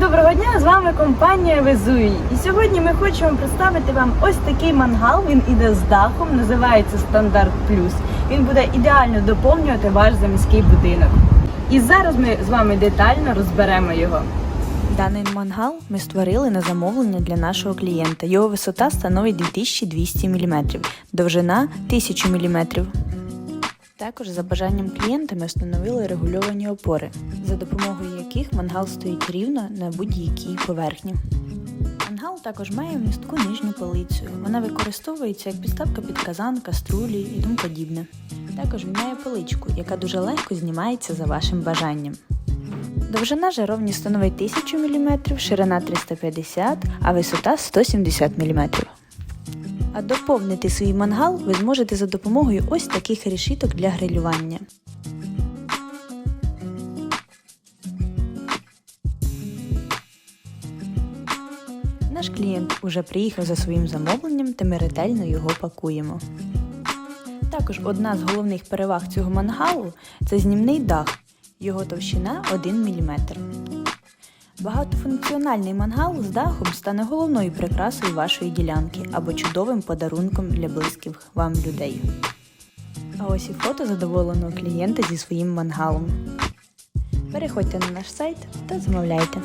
доброго дня! З вами компанія Везуї. І сьогодні ми хочемо представити вам ось такий мангал. Він іде з дахом, називається Стандарт Плюс. Він буде ідеально доповнювати ваш заміський будинок. І зараз ми з вами детально розберемо його. Даний мангал ми створили на замовлення для нашого клієнта. Його висота становить 2200 мм, довжина 1000 мм. Також за бажанням клієнта ми встановили регульовані опори, за допомогою яких мангал стоїть рівно на будь-якій поверхні. Мангал також має вмістку нижню полицю. Вона використовується як підставка під казан, каструлі і тому подібне. Також він має поличку, яка дуже легко знімається за вашим бажанням. Довжина жаровні становить 1000 мм, ширина 350 а висота 170 мм. А доповнити свій мангал ви зможете за допомогою ось таких решіток для грилювання. Наш клієнт уже приїхав за своїм замовленням та ми ретельно його пакуємо. Також одна з головних переваг цього мангалу це знімний дах. Його товщина 1 мм. Багатофункціональний мангал з дахом стане головною прикрасою вашої ділянки або чудовим подарунком для близьких вам людей. А ось і фото задоволеного клієнта зі своїм мангалом. Переходьте на наш сайт та замовляйте.